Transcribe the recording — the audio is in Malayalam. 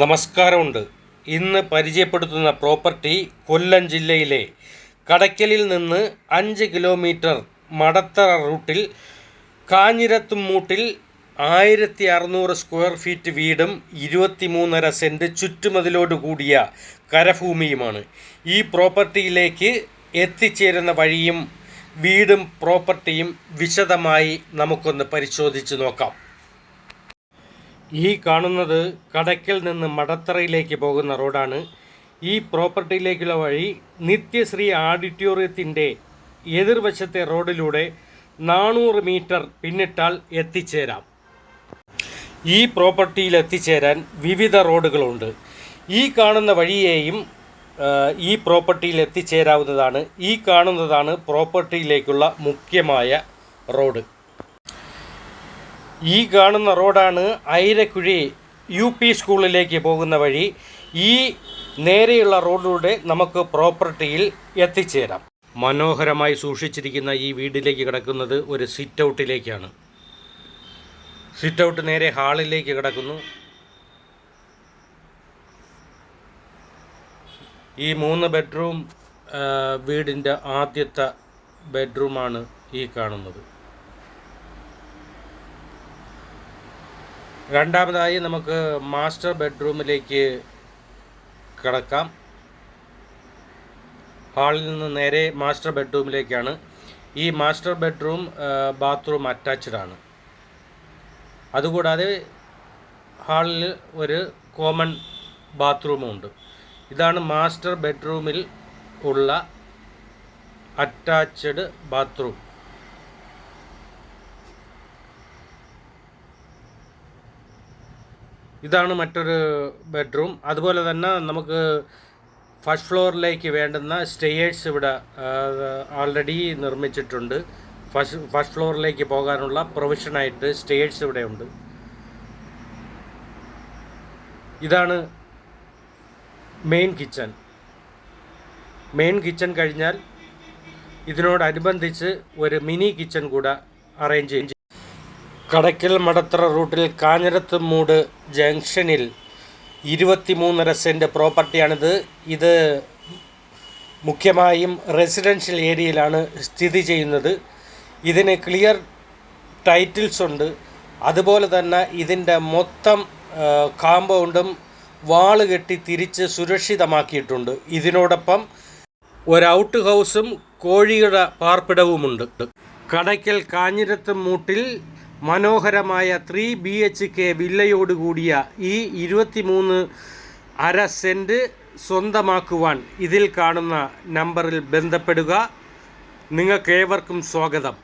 നമസ്കാരമുണ്ട്. ഇന്ന് പരിചയപ്പെടുത്തുന്ന പ്രോപ്പർട്ടി കൊല്ലം ജില്ലയിലെ കടയ്ക്കലിൽ നിന്ന് അഞ്ച് കിലോമീറ്റർ മടത്തറ റൂട്ടിൽ കാഞ്ഞിരത്തുമൂട്ടിൽ ആയിരത്തി അറുന്നൂറ് സ്ക്വയർ ഫീറ്റ് വീടും ഇരുപത്തിമൂന്നര സെന്റ് ചുറ്റുമതിലോട് കൂടിയ കരഭൂമിയുമാണ്. ഈ പ്രോപ്പർട്ടിയിലേക്ക് എത്തിച്ചേരുന്ന വഴിയും വീടും പ്രോപ്പർട്ടിയും വിശദമായി നമുക്കൊന്ന് പരിശോധിച്ച് നോക്കാം. ഈ കാണുന്നത് കടയ്ക്കൽ നിന്ന് മടത്തറയിലേക്ക് പോകുന്ന റോഡാണ്. ഈ പ്രോപ്പർട്ടിയിലേക്കുള്ള വഴി നിത്യശ്രീ ഓഡിറ്റോറിയത്തിന്റെ എതിർവശത്തെ റോഡിലൂടെ നാനൂറ് മീറ്റർ പിന്നിട്ടാൽ എത്തിച്ചേരാം. ഈ പ്രോപ്പർട്ടിയിൽ എത്തിച്ചേരാൻ വിവിധ റോഡുകളുണ്ട്. ഈ കാണുന്ന വഴിയെയും ഈ പ്രോപ്പർട്ടിയിൽ എത്തിച്ചേരാവുന്നതാണ് ഈ കാണുന്നതാണ് പ്രോപ്പർട്ടിയിലേക്കുള്ള മുഖ്യമായ റോഡ്. ഈ കാണുന്ന റോഡാണ് ഐരക്കുഴി യു പി സ്കൂളിലേക്ക് പോകുന്ന വഴി ഈ നേരെയുള്ള റോഡിലൂടെ നമുക്ക് പ്രോപ്പർട്ടിയിൽ എത്തിച്ചേരാം. മനോഹരമായി സൂക്ഷിച്ചിരിക്കുന്ന ഈ വീടിലേക്ക് കിടക്കുന്നത് ഒരു സിറ്റ് ഔട്ടിലേക്കാണ് സിറ്റ് ഔട്ട് നേരെ ഹാളിലേക്ക് കിടക്കുന്നു. ഈ മൂന്ന് ബെഡ്റൂം വീടിന്റെ ആദ്യത്തെ ബെഡ്റൂമാണ് ഈ കാണുന്നത്. രണ്ടാമതായി നമുക്ക് മാസ്റ്റർ ബെഡ്റൂമിലേക്ക് കിടക്കാം. ഹാളിൽ നിന്ന് നേരെ മാസ്റ്റർ ബെഡ്റൂമിലേക്കാണ്. ഈ മാസ്റ്റർ ബെഡ്റൂം ബാത്റൂം അറ്റാച്ച്ഡ് ആണ്. അതുകൂടാതെ ഹാളിൽ ഒരു കോമൺ ബാത്റൂമും ഉണ്ട്. ഇതാണ് മാസ്റ്റർ ബെഡ്റൂമിൽ ഉള്ള അറ്റാച്ച്ഡ് ബാത്റൂം. ഇതാണ് മറ്റൊരു ബെഡ്റൂം. അതുപോലെ തന്നെ നമുക്ക് ഫസ്റ്റ് ഫ്ലോറിലേക്ക് വേണ്ടുന്ന സ്റ്റേയേഴ്സ് ഇവിടെ ആൾറെഡി നിർമ്മിച്ചിട്ടുണ്ട്. ഫസ്റ്റ് ഫസ്റ്റ് ഫ്ലോറിലേക്ക് പോകാനുള്ള പ്രൊവിഷനായിട്ട് സ്റ്റേയേഴ്സ് ഇവിടെ ഉണ്ട്. ഇതാണ് മെയിൻ കിച്ചൺ. മെയിൻ കിച്ചൺ കഴിഞ്ഞാൽ ഇതിനോടനുബന്ധിച്ച് ഒരു മിനി കിച്ചൺ കൂടെ അറേഞ്ച് ചെയ്യും. കടയ്ക്കൽ മടത്തറ റൂട്ടിൽ കാഞ്ഞിരത്ത് മൂട് ജംഗ്ഷനിൽ ഇരുപത്തിമൂന്നര സെന്റ് പ്രോപ്പർട്ടിയാണിത്. ഇത് മുഖ്യമായും റെസിഡൻഷ്യൽ ഏരിയയിലാണ് സ്ഥിതി ചെയ്യുന്നത്. ഇതിന് ക്ലിയർ ടൈറ്റിൽസ് ഉണ്ട്. അതുപോലെ തന്നെ ഇതിന്റെ മൊത്തം കാമ്പൗണ്ടും വാൾ കെട്ടി തിരിച്ച് സുരക്ഷിതമാക്കിയിട്ടുണ്ട്. ഇതിനോടൊപ്പം ഒരു ഔട്ട് ഹൗസും കോഴിയുടെ പാർപ്പിടവുമുണ്ട്. കടയ്ക്കൽ കാഞ്ഞിരത്ത് മൂട്ടിൽ മനോഹരമായ ത്രീ ബി എച്ച് കെ വില്ലയോടുകൂടിയ ഈ ഇരുപത്തിമൂന്ന് അര സെന്റ് സ്വന്തമാക്കുവാൻ ഇതിൽ കാണുന്ന നമ്പറിൽ ബന്ധപ്പെടുക. നിങ്ങൾക്കേവർക്കും സ്വാഗതം.